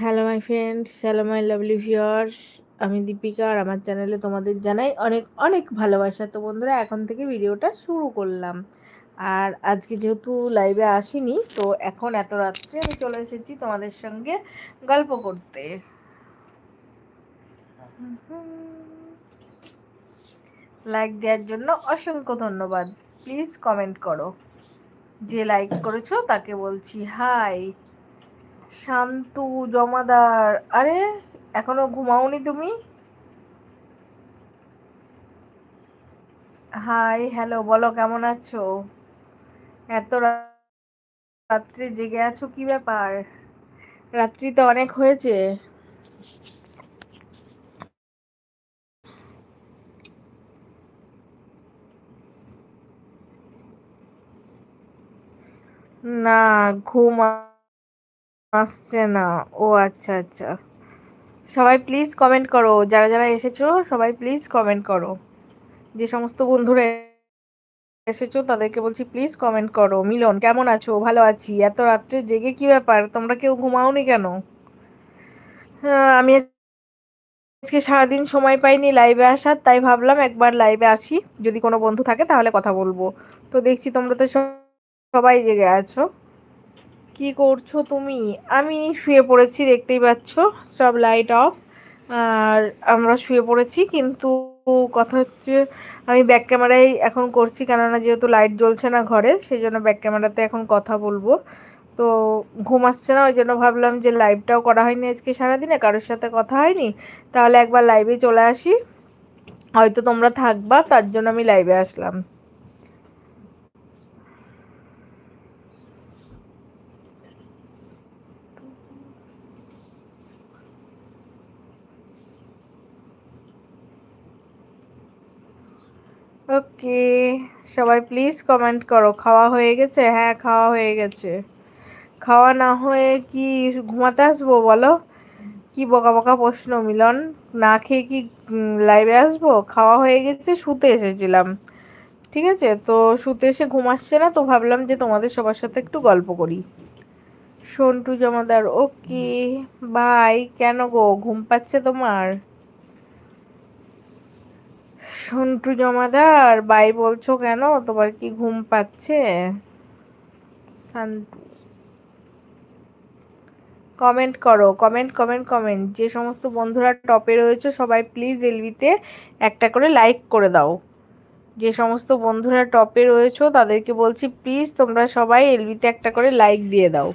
Hello my friends hello my lovely viewers আমি দীপিকা আর আমার চ্যানেলে তোমাদের জানাই অনেক অনেক ভালোবাসা। তো বন্ধুরা, এখন থেকে ভিডিওটা শুরু করলাম। আর আজকে যেহেতু লাইভে আসিনি, তো এখন এত রাত্রে আমি চলে এসেছি তোমাদের সঙ্গে গল্প করতে। লাইক দেওয়ার জন্য অসংখ্য ধন্যবাদ। প্লিজ কমেন্ট করো। যে লাইক করেছ, তাকে বলছি হাই শান্তু, জমাদার। আরে, এখনও ঘুমাওনি তুমি? হাই, হ্যালো, বলো কেমন আছো? এত রাত্রে জেগে আছো কি ব্যাপার? রাত্রি তো অনেক হয়েছে। না, ঘুম আসছে না। ও আচ্ছা আচ্ছা। সবাই প্লিজ কমেন্ট করো। যারা যারা এসেছ সবাই প্লিজ কমেন্ট করো। যে সমস্ত বন্ধুরা এসেছ তাদেরকে বলছি প্লিজ কমেন্ট করো। মিলন কেমন আছো? ভালো আছি। এত রাত্রে জেগে কি ব্যাপার? তোমরা কেউ ঘুমাওনি কেন? হ্যাঁ, আমি আজকে সারাদিন সময় পাইনি লাইভে আসার তাই ভাবলাম একবার লাইভে আসি। যদি কোনো বন্ধু থাকে তাহলে কথা বলব। তো দেখছি তোমরা তো সবাই জেগে আছো। কি করছ তুমি? আমি শুয়ে পড়েছি, দেখতেই পাচ্ছ, সব লাইট অফ আর আমরা শুয়ে পড়েছি, কিন্তু কথা হচ্ছে আমি ব্যাক ক্যামেরায় এখন করছি, কেননা যেহেতু লাইট জ্বলছে না ঘরে সেই জন্য ব্যাক ক্যামেরাতে এখন কথা বলব। তো ঘুম আসছে না ওই জন্য ভাবলাম যে লাইভটাও করা হয়নি আজকে সারাদিনে, কারোর সাথে কথা হয়নি। তাহলে একবার লাইভে চলে আসি। হয়তো তোমরা থাকবা, তার জন্য আমি লাইভে আসলাম। ওকে, সবাই প্লিজ কমেন্ট করো, খাওয়া হয়ে গেছে? হ্যাঁ খাওয়া হয়ে গেছে। খাওয়া না হয়ে কি ঘুমাতে আসব বলো? কি বকা বকা প্রশ্ন, মিলন? না খেয়ে কি লাইভে আসব? খাওয়া হয়ে গেছে, শুতে এসেছিলাম। ঠিক আছে? তো শুতে এসে ঘুম আসছে না, তো ভাবলাম যে তোমাদের সবার সাথে একটু গল্প করি। সন্টু জমাদার, ওকে বাই কেন গো? ঘুম পাচ্ছে তোমার? সন্টু জমাদার বাই বলছো কেন? তোমার কি ঘুম পাচ্ছে? সান্টু। কমেন্ট করো, কমেন্ট কমেন্ট কমেন্ট। যে সমস্ত বন্ধুরা টপে রয়েছে, সবাই প্লিজ এলবিতে একটা করে লাইক করে দাও। যে সমস্ত বন্ধুরা টপে রয়েছো, তাদেরকে বলছি প্লিজ তোমরা সবাই এলবিতে একটা করে লাইক দিয়ে দাও।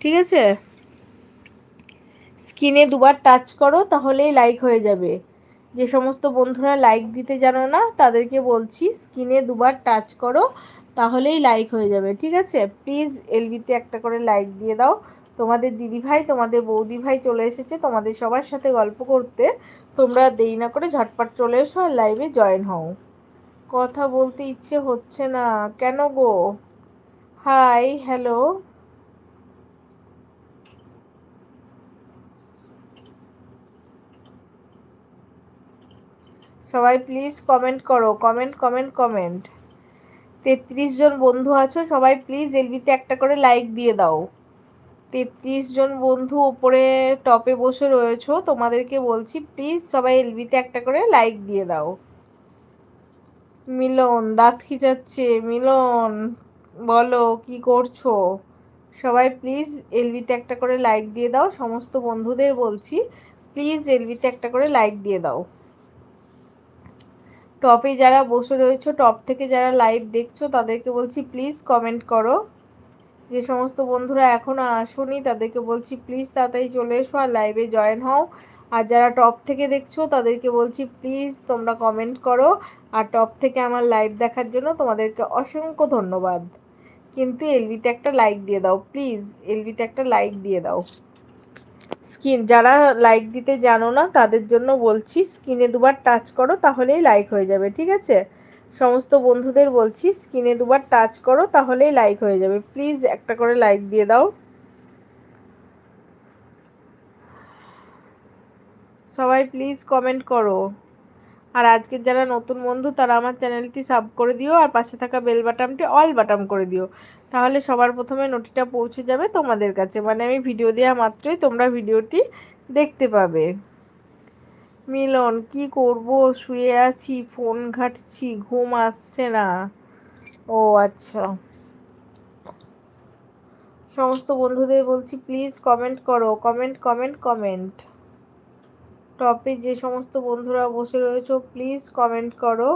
ঠিক আছে? স্ক্রিনে দুবার টাচ করো, তাহলেই লাইক হয়ে যাবে। যে সমস্ত বন্ধুরা লাইক দিতে জানো না, তাদেরকে বলছি স্ক্রিনে দুবার টাচ করো, তাহলেই লাইক হয়ে যাবে, ঠিক আছে? প্লিজ এলবিতে একটা করে লাইক দিয়ে দাও। তোমাদের দিদিভাই, তোমাদের বৌদি ভাই চলে এসেছে তোমাদের সবার সাথে গল্প করতে। তোমরা দেরি না করে ঝটপট চলে এসো আর লাইভে জয়েন হও। কথা বলতে ইচ্ছে হচ্ছে না। কেন গো? হাই হ্যালো সবাই প্লিজ কমেন্ট করো কমেন্ট কমেন্ট কমেন্ট তেত্রিশ জন বন্ধু আছো, সবাই প্লিজ এলবিতে একটা করে লাইক দিয়ে দাও। তেত্রিশ জন বন্ধু ওপরে টপে বসে রয়েছো, তোমাদেরকে বলছি প্লিজ সবাই এলবিতে একটা করে লাইক দিয়ে দাও। মিলন দাঁত খিচাচ্ছে মিলন, বলো কি করছ? সবাই প্লিজ এলবিতে একটা করে লাইক দিয়ে দাও, সমস্ত বন্ধুদের বলছি প্লিজ এলবিতে একটা করে লাইক দিয়ে দাও। টপে যারা বসে রয়েছো, টপ থেকে যারা লাইভ দেখছ, তাদেরকে বলছি প্লিজ কমেন্ট করো। যে সমস্ত বন্ধুরা এখনও আসুনি, তাদেরকে বলছি প্লিজ তাড়াতাড়ি চলে এসো আর লাইভে জয়েন হও। আর যারা টপ থেকে দেখছ, তাদেরকে বলছি প্লিজ তোমরা কমেন্ট করো। আর টপ থেকে আমার লাইভ দেখার জন্য তোমাদেরকে অসংখ্য ধন্যবাদ। কিন্তু এলবিতে একটা লাইক দিয়ে দাও প্লিজ এলবিতে একটা লাইক দিয়ে দাও। স্কিন, যারা লাইক দিতে জানো না, তাদের জন্য বলছি স্কিনে দুবার টাচ করো, তাহলেই লাইক হয়ে যাবে, ঠিক আছে? সমস্ত বন্ধুদের বলছি স্কিনে দুবার টাচ করো, তাহলেই লাইক হয়ে যাবে। প্লিজ একটা করে লাইক দিয়ে দাও। সবাই প্লিজ কমেন্ট করো। আর আজকের যারা নতুন বন্ধু, তারা আমার চ্যানেলটি সাব করে দিও, আর পাশে থাকা বেল বাটনটি অল বাটন করে দিও। তাহলে সবার প্রথমে নোটিটা পৌঁছে যাবে তোমাদের কাছে। মানে আমি ভিডিও দেওয়া মাত্রই তোমরা ভিডিওটি দেখতে পাবে। মিলন, কি করব? শুয়ে আছি ফোন ঘাটছি, ঘুম আসছে না। ও আচ্ছা। সমস্ত বন্ধুদের বলছি প্লিজ কমেন্ট করো। কমেন্ট কমেন্ট কমেন্ট টপে যে সমস্ত বন্ধুরা বসে রয়েছে প্লিজ কমেন্ট করো।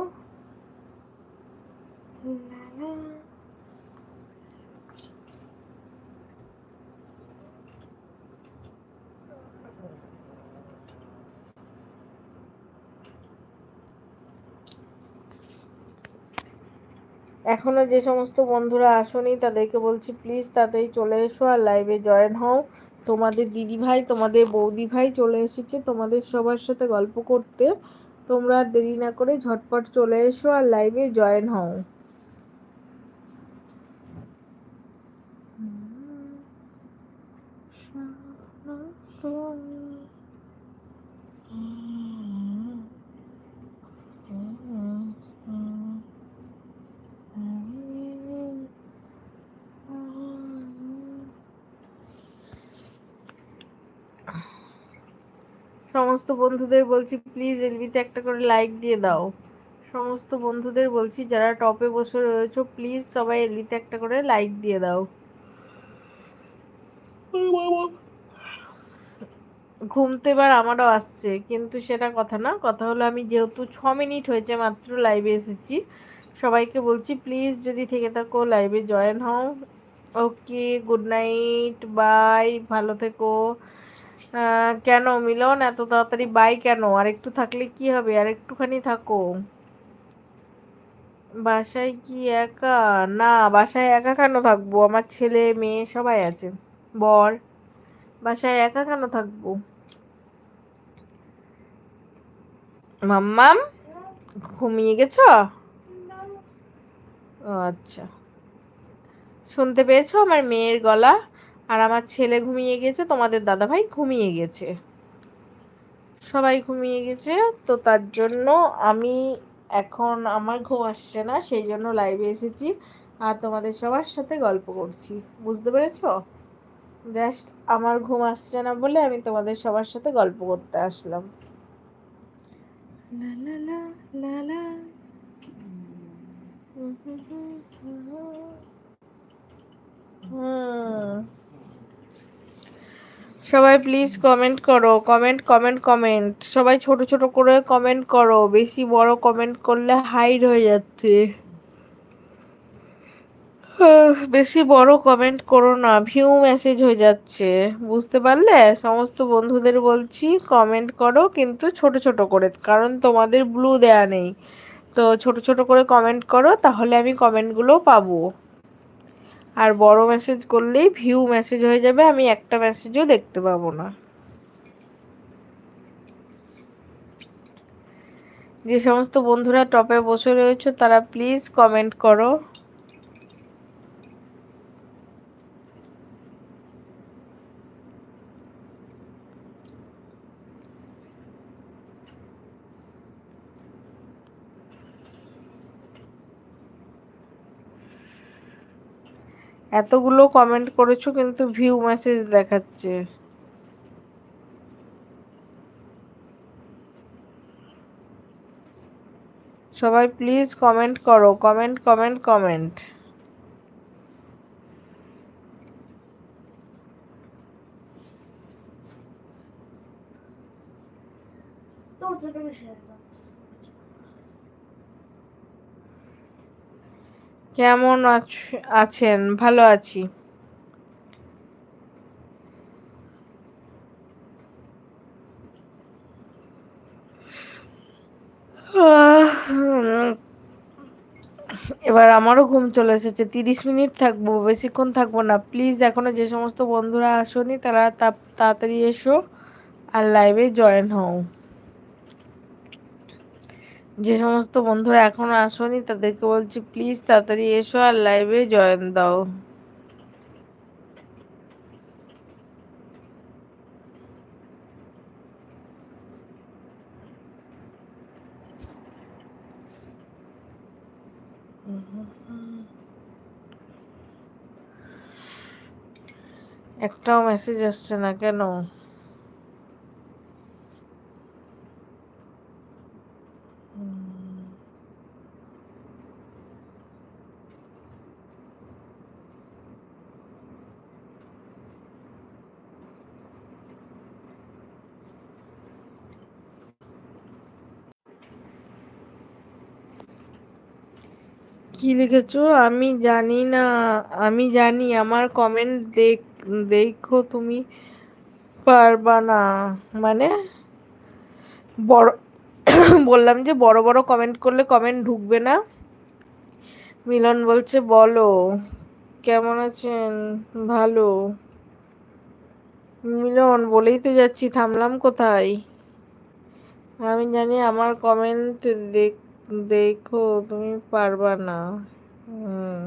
এখনও যে সমস্ত বন্ধুরা আসনি, তাদেরকে বলছি, প্লিজ তাতেই চলে এসো আর লাইভে জয়েন হও। তোমাদের দিদি ভাই, তোমাদের বৌদি ভাই চলে এসেছে তোমাদের সবার সাথে গল্প করতে। তোমরা দেরি না করে ঝটপট চলে এসো আর লাইভে জয়েন হও। সমস্ত বন্ধুদের বলছি প্লিজ এলবিতে একটা করে লাইক দিয়ে দাও। সমস্ত বন্ধুদের বলছি, যারা টপে বসে রয়েছে প্লিজ সবাই এলবিতে একটা করে লাইক দিয়ে দাও। ঘুমতে এবার আমারও আসছে, কিন্তু সেটা কথা না। কথা হলো আমি যেহেতু ছ মিনিট হয়েছে মাত্র লাইভে এসেছি, সবাইকে বলছি প্লিজ যদি থেকে থাকো লাইভে জয়েন হও। ওকে গুড নাইট বাই ভালো থেকো। কেন মিলন? এত তাড়াতাড়ি বাই কেন? আর একটু থাকলে কি হবে? আর একটুখানি থাকো। বাসায় কি একা? না, বাসায় একা কেন থাকব? আমার ছেলে, মেয়ে সবাই আছে। বর, বাসায় একা কেন থাকব? মাম্মাম, ঘুমিয়ে গেছ? আচ্ছা। শুনতে পেয়েছ আমার মেয়ের গলা? আর আমার ছেলে ঘুমিয়ে গেছে তোমাদের দাদাভাই ঘুমিয়ে গেছে। সবাই ঘুমিয়ে গেছে তো তার জন্য আমি এখন আমার ঘুম আসছে না সেই জন্য লাইভে এসেছি আর তোমাদের সবার সাথে গল্প করছি। বুঝতে পেরেছ? জাস্ট আমার ঘুম আসছে না বলে আমি তোমাদের সবার সাথে গল্প করতে আসলাম। লা লা লা লা লা হুম সবাই প্লিজ কমেন্ট করো কমেন্ট কমেন্ট কমেন্ট সবাই ছোট ছোট করে কমেন্ট করো, বেশি বড় কমেন্ট করলে হাইড হয়ে যাচ্ছে। বেশি বড় কমেন্ট করো না ভিউ মেসেজ হয়ে যাচ্ছে। বুঝতে পারলে? সমস্ত বন্ধুদের বলছি কমেন্ট করো, কিন্তু ছোট ছোট করে, কারণ তোমাদের ব্লু দেয়া নেই। তো ছোট ছোট করে কমেন্ট করো, তাহলে আমি কমেন্টগুলো পাবো। আর বড় মেসেজ করলেই ভিউ মেসেজ হয়ে যাবে, আমি একটা মেসেজও দেখতে পাবো না। যে সমস্ত বন্ধুরা টপে বসে রয়েছে, তারা প্লিজ কমেন্ট করো। এতগুলো কমেন্ট করেছ কিন্তু ভিউ মেসেজ দেখাচ্ছে। সবাই প্লিজ কমেন্ট করো কমেন্ট কমেন্ট কমেন্ট কেমন আছেন? ভালো আছি। এবার আমারও ঘুম চলে এসেছে। তিরিশ মিনিট থাকব, বেশিক্ষণ থাকব না। প্লিজ, এখনও যে সমস্ত বন্ধুরা আসনি, তারা তাড়াতাড়ি এসো আর লাইভে জয়েন হও। যে সমস্ত বন্ধুরা এখনও আসনি, তাদেরকে বলছি প্লিজ তাড়াতাড়ি এসো আর লাইভে জয়েন দাও। একটাও মেসেজ আসছে না কেন? কি লিখেছো? আমি জানি না, আমি জানি, আমার কমেন্ট দেখ, দেখো তুমি পারবা না। মানে বড়, বললাম যে বড় বড় কমেন্ট করলে কমেন্ট ঢুকবে না। মিলন বলছে, বলো, কেমন আছেন? ভালো। মিলন, বলেই তো যাচ্ছি, থামলাম কোথায়? আমি জানি আমার কমেন্ট দেখ দেখো তুমি পারবা না। হুম।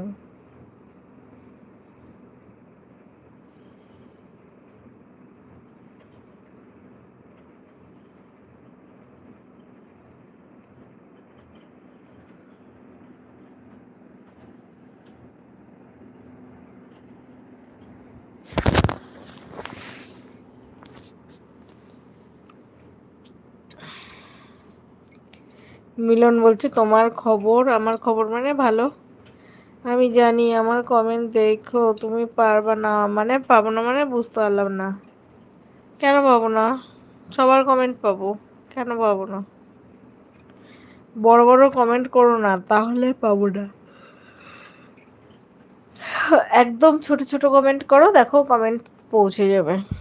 মিলন বলছে, তোমার খবর, আমার খবর মানে ভালো? আমি জানি, আমার কমেন্ট দেখো, তুমি পারবা না মানে পাবো না মানে বুঝতে পারলাম না। কেন পাবো না? সবার কমেন্ট পাবো, কেন পাবো না? বড় বড় কমেন্ট করো না, তাহলে পাবো না। একদম ছোট ছোট কমেন্ট করো, দেখো কমেন্ট পৌঁছে যাবে।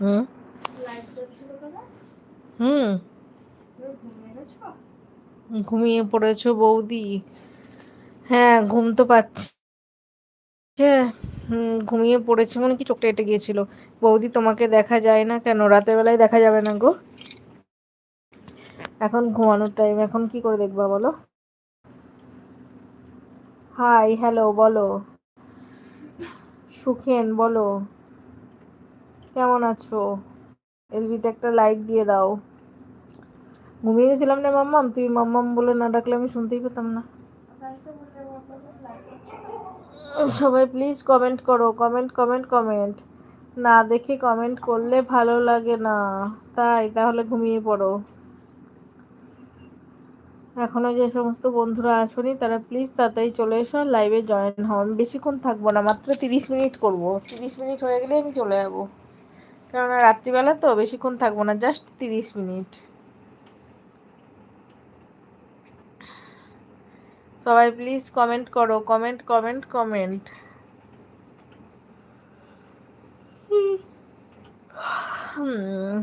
হুম। হুম। ঘুমিয়ে পড়েছো বৌদি? হ্যাঁ ঘুম তো পাচ্ছি। হুম, ঘুমিয়ে পড়েছি মনে কি চোখটা এটে গিয়েছিল। বৌদি তোমাকে দেখা যায় না কেন? রাতের বেলায় দেখা যাবে না গো। এখন ঘুমানোর টাইম এখন কি করে দেখবা বলো? হাই হ্যালো বলো। সুখেন, বলো। কেমন আছো? এলবিতে একটা লাইক দিয়ে দাও। ঘুমিয়ে গেছিলাম না মাম্মাম তুই মাম্মাম বলে না ডাকলে আমি শুনতেই পেতাম না। সবাই প্লিজ কমেন্ট করো কমেন্ট কমেন্ট কমেন্ট না দেখে কমেন্ট করলে ভালো লাগে না। তাই, তাহলে ঘুমিয়ে পড়ো। এখনও যে সমস্ত বন্ধুরা আসনি, তারা প্লিজ তাড়াতাড়ি চলে এসো লাইভে জয়েন হও। আমি বেশিক্ষণ থাকব না, মাত্র তিরিশ মিনিট করব। তিরিশ মিনিট হয়ে গেলে আমি চলে যাব। কেননা রাত্রিবেলা তো বেশিক্ষণ থাকব না জাস্ট তিরিশ মিনিট সবাই প্লিজ কমেন্ট করো কমেন্ট কমেন্ট কমেন্ট হুম।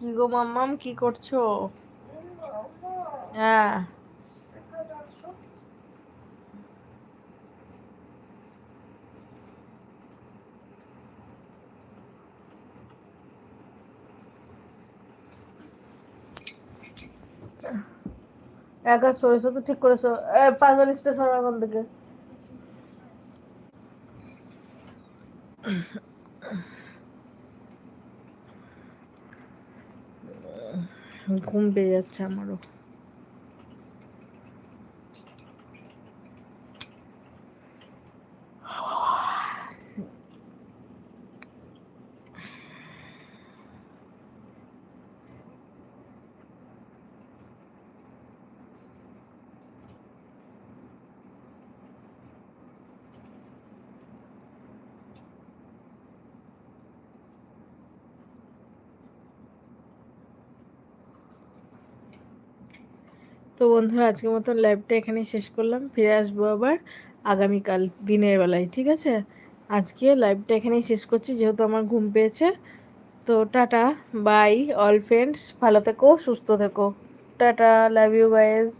কি গো মাম্মাম? কি করছ? হ্যাঁ। একা সরেছো তো, ঠিক করেছ। পাঁচ বালিশটা সরো থেকে। ঘুম পেয়ে যাচ্ছে আমারও। তো বন্ধুরা, আজকের মতন লাইভটা এখানেই শেষ করলাম। ফিরে আসব আবার আগামীকাল দিনের বেলায়, ঠিক আছে? আজকে লাইভটা এখানেই শেষ করছি, যেহেতু আমার ঘুম পেয়েছে। তো টাটা বাই অল ফ্রেন্ডস ভালো থেকো, সুস্থ থেকো। Tata love you guys